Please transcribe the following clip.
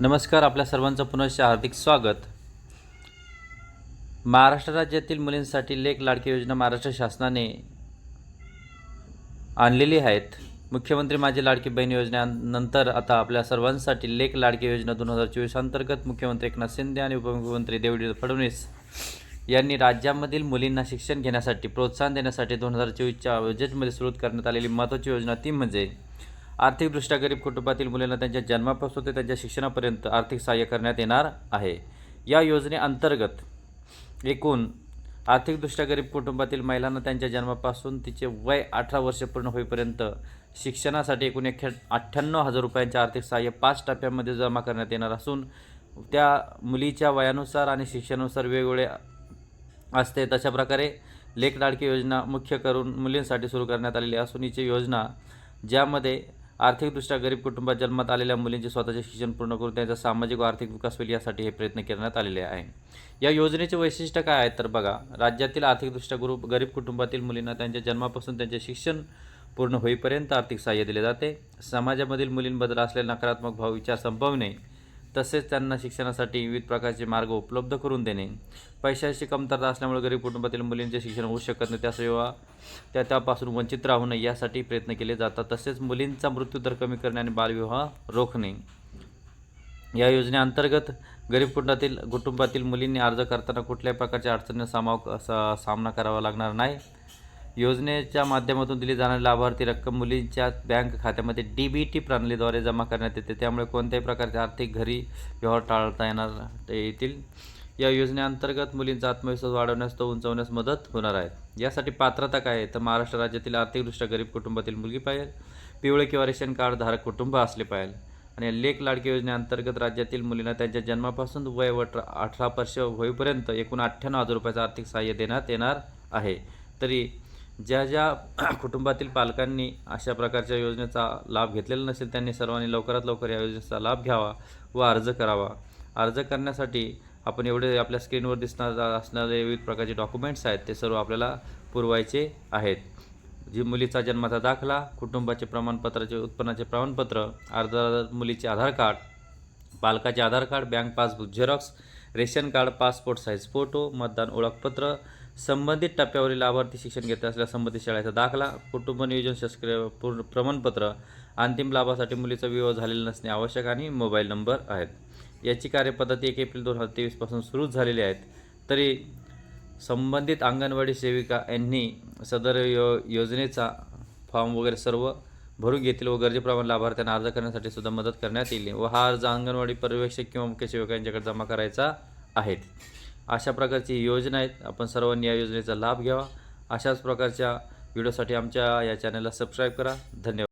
नमस्कार आपल्या सर्वांचं पुनश्च हार्दिक स्वागत. महाराष्ट्र राज्यातील मुलींसाठी लेख लाडकी योजना महाराष्ट्र शासनाने आणलेली आहेत. मुख्यमंत्री माझी लाडकी बहीण योजनेनंतर आता आपल्या सर्वांसाठी लेख लाडकी योजना दोन हजार चोवीस अंतर्गत मुख्यमंत्री एकनाथ शिंदे आणि उपमुख्यमंत्री देवेंद्र फडणवीस यांनी राज्यामधील मुलींना शिक्षण घेण्यासाठी प्रोत्साहन देण्यासाठी दोन हजार चोवीसच्या बजेटमध्ये सुरू करण्यात आलेली महत्त्वाची योजना ती म्हणजे आर्थिकदृष्ट्या गरीब कुटुंबातील मुलींना त्यांच्या जन्मापासून ते त्यांच्या शिक्षणापर्यंत आर्थिक सहाय्य करण्यात येणार आहे. या योजनेअंतर्गत एकूण आर्थिकदृष्ट्या गरीब कुटुंबातील महिलांना त्यांच्या जन्मापासून तिचे वय अठरा वर्ष पूर्ण होईपर्यंत शिक्षणासाठी एकूण एक अठ्ठ्याण्णव हजार रुपयांचे आर्थिक सहाय्य पाच टप्प्यामध्ये जमा करण्यात येणार असून त्या मुलीच्या वयानुसार आणि शिक्षणानुसार वेगवेगळे असते. तशा प्रकारे लेख लाडकी योजना मुख्य करून मुलींसाठी सुरू करण्यात आलेली असून हिची योजना ज्यामध्ये आर्थिकदृष्ट्या गरीब कुटुंबात जन्मात आलेल्या मुलींचे स्वतःचे शिक्षण पूर्ण करून त्यांचा सामाजिक व आर्थिक विकास होईल यासाठी हे प्रयत्न करण्यात आलेले आहे. या योजनेचे वैशिष्ट्य काय आहे तर बघा राज्यातील आर्थिकदृष्ट्या गुरु गरीब कुटुंबातील मुलींना त्यांच्या जन्मापासून त्यांचे शिक्षण पूर्ण होईपर्यंत आर्थिक सहाय्य दिले जाते. समाजामधील मुलींबद्दल असलेले नकारात्मक भाव विचार संपवणे तसेच त्यांना शिक्षणासाठी विविध प्रकारचे मार्ग उपलब्ध करून देणे. पैशाची कमतरता असल्यामुळे गरीब कुटुंबातील मुलींचे शिक्षण होऊ शकत नाही. त्याशिवाय त्या त्यापासून वंचित राहू नये यासाठी प्रयत्न केले जातात. तसेच मुलींचा मृत्यूदर कमी करणे आणि बालविवाह रोखणे. या योजनेअंतर्गत गरीब कुटुंबातील कुटुंबातील मुलींनी अर्ज करताना कुठल्याही प्रकारच्या अडचणींना सामाव सा सामना करावा लागणार नाही. योजनेच्या माध्यमातून दिली जाणारी लाभार्थी रक्कम मुलींच्या बँक खात्यामध्ये डी बी टी प्रणालीद्वारे जमा करण्यात येते. त्यामुळे कोणत्याही प्रकारचे आर्थिक घरी व्यवहार टाळता येणार येतील. या योजनेअंतर्गत मुलींचा आत्मविश्वास वाढवण्यास तो उंचवण्यास मदत होणार आहे. यासाठी पात्रता काय आहे? तर महाराष्ट्र राज्यातील आर्थिकदृष्ट्या गरीब कुटुंबातील मुलगी पाहिजे पिवळे किंवा रेशन कार्ड धारक कुटुंब असले पाहिजे आणि लेख लाडकी योजनेअंतर्गत राज्यातील मुलींना त्यांच्या जन्मापासून वय व अठरा वर्ष होईपर्यंत एकूण अठ्ठ्याण्णव हजार रुपयाचं आर्थिक सहाय्य देण्यात येणार आहे. तरी ज्या ज्या कुटुंबातील पालकांनी अशा प्रकारच्या योजनेचा लाभ घेतलेला नसेल त्यांनी सर्वांनी लवकरात लवकर या योजनेचा लाभ घ्यावा व अर्ज करावा. अर्ज करण्यासाठी आपण एवढे आपल्या स्क्रीनवर दिसणार असणारे विविध प्रकारचे डॉक्युमेंट्स आहेत ते सर्व आपल्याला पुरवायचे आहेत. जी मुलीचा जन्माचा दाखला कुटुंबाचे प्रमाणपत्राचे उत्पन्नाचे प्रमाणपत्र अर्धा मुलीचे Aadhaar card पालकाचे Aadhaar card bank passbook xerox ration card passport size photo मतदान ओळखपत्र संबंधित टप्प्यावरील लाभार्थी शिक्षण घेत असल्या संबंधित शाळेचा दाखला कुटुंब नियोजन शासकीय पूर्ण प्रमाणपत्र अंतिम लाभासाठी मुलीचा विवाह झालेला नसणे आवश्यक आणि मोबाईल नंबर आहेत. याची कार्यपद्धती एक एप्रिल दोन हजार तेवीसपासून सुरू झालेली आहेत तरी संबंधित अंगणवाडी सेविका यांनी सदर यो योजनेचा फॉर्म वगैरे सर्व भरून घेतील व गरजेप्रमाणे लाभार्थ्यांना अर्ज करण्यासाठी सुद्धा मदत करण्यात येईल व हा अर्ज अंगणवाडी पर्यवेक्षक किंवा मुख्य सेवकांच्याकडे जमा करायचा आहे. अशा प्रकारची ही योजना आहेत. आपण सर्वांनी या योजनेचा लाभ घ्यावा. अशाच प्रकारच्या व्हिडिओसाठी आमच्या या चॅनलला सबस्क्राईब करा. धन्यवाद.